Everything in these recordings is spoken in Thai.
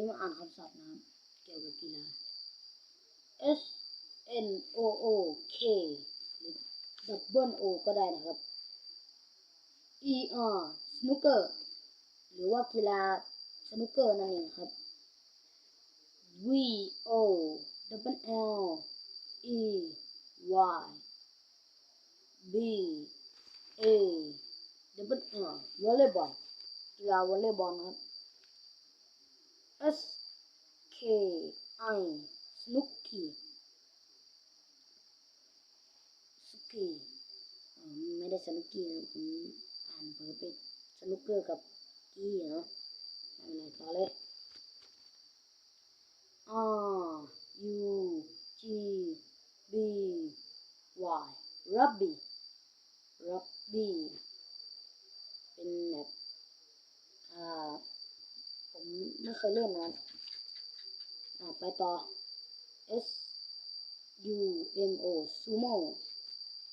นี้มาอ่านคำศัพท์นะครับ เกี่ยวกับกีฬา S N O O K หรือ Double O ก็ได้นะครับ E R Snooker หรือว่ากีฬาสนุกเกอร์นั่นเองครับ V O Double L E Y B A Double L วอลเลย์บอลกีฬาวอลเลย์บอลครับ S K I Snooky สกีอ่าไม่ได้สนุกกี้นะผมอ่านเผลอไปสนุกเกอร์กับกี้เนาะไม่เป็นไรต่อเลย R U G B Y Rugby Rugby เป็นแบบอ่าผมไม่ เคยเล่นนะอ่าไปต่อ S U M O Sumo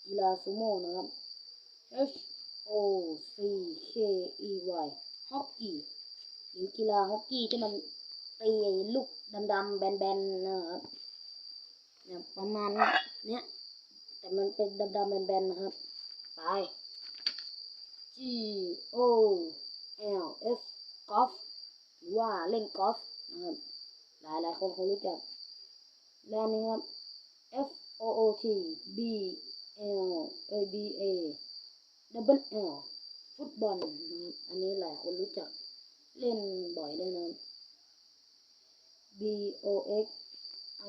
กีฬาซูโม่นะครับ H O C K E Y ฮอกกี้หรือกีฬาฮอกกี้ที่มันตีลูกดำๆแบนๆนะครับเนี่ยประมาณเนี้ยแต่มันเป็นดำๆแบนๆนะครับ ไป G O L F กอล์ฟ รือว่าเล่นกอล์ฟนะครับหลายหลายคนคงรู้จักแล้วนี้ครับ F O O T B L A B A double L ฟุตบอลนะครับอันนี้หลายคนรู้จักเล่นบ่อยด้วยนะ B O X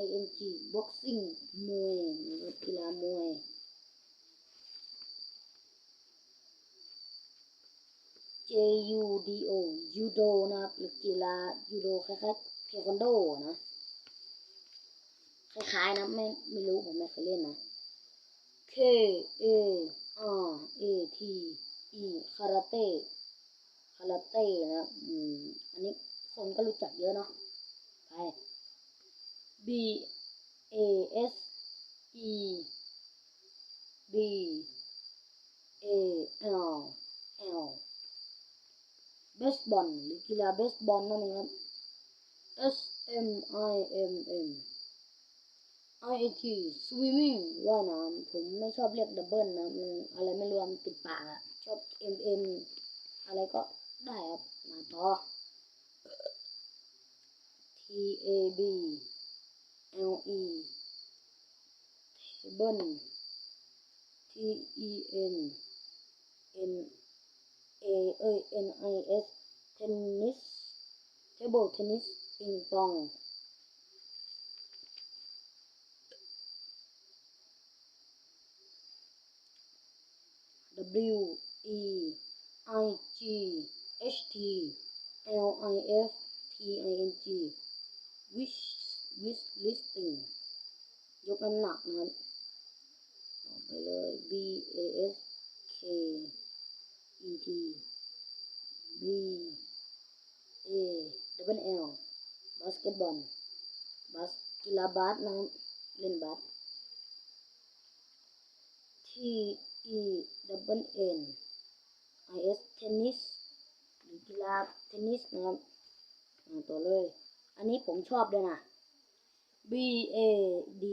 I N G boxing มวยนะครับกีฬามวย J U D O ยูโดนะครับ หรือกีฬายูโดคล้ายๆเทควันโดนะ คล้ายๆนะไม่ไม่รู้ผมไม่เคยเล่นนะ K A R A T E คาราเต้คาราเต้นะอืมอันนี้คนก็รู้จักเยอะเนาะไป B A S E B A L L เบสบอลหรือกีฬาเบสบอลนั่นเองครับ S M I M M I A T swimming ว่ายน้ำผมไม่ชอบเรียกดับเบิลนะมันอะไรไม่รู้อะมันติดปากอะชอบ M M อะไรก็ได้ครับมาต่อ T A B L E table T E N N A เอ้ย N I S tennis table tennis ปิงปอง W E I G H T L I F T I N G wish wish listing ยกน้ำหนักนะครับต่อไปเลย B A S K E T B A double L basketball บาสกีฬาบาสนะครับเล่นบาส T E double N I S tennis หรือกีฬาเทนนิสนะครับต่อเลย อันนี้ผมชอบด้วยนะ B A D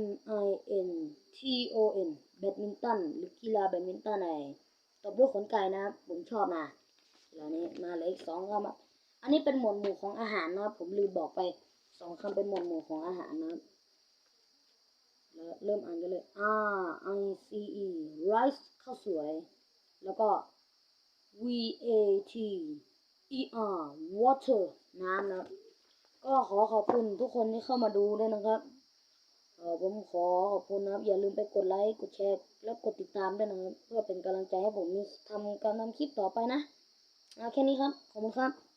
M I N T O N แบดมินตันหรือกีฬาแบดมินตันไอ ตบด้วยขนไก่นะครับผมชอบนะกีฬานี้มาเลยอีกสองคำอันนี้เป็นหมวดหมู่ของอาหารนะครับผมลืมบอกไปสองคำเป็นหมวดหมู่ของอาหารนะครับแล้วเริ่มอ่านกันเลย R I C E rice ข้าวสวย แล้วก็ V A T E R water น้ำนะก็ขอขอบคุณทุกคนที่เข้ามาดูด้วยนะครับ ผมขอขอบคุณนะครับ อย่าลืมไปกดไลค์ กดแชร์ และกดติดตามด้วยนะครับ เพื่อเป็นกำลังใจให้ผมมีทำการทำคลิปต่อไปนะ เอาแค่นี้ครับ ขอบคุณครับ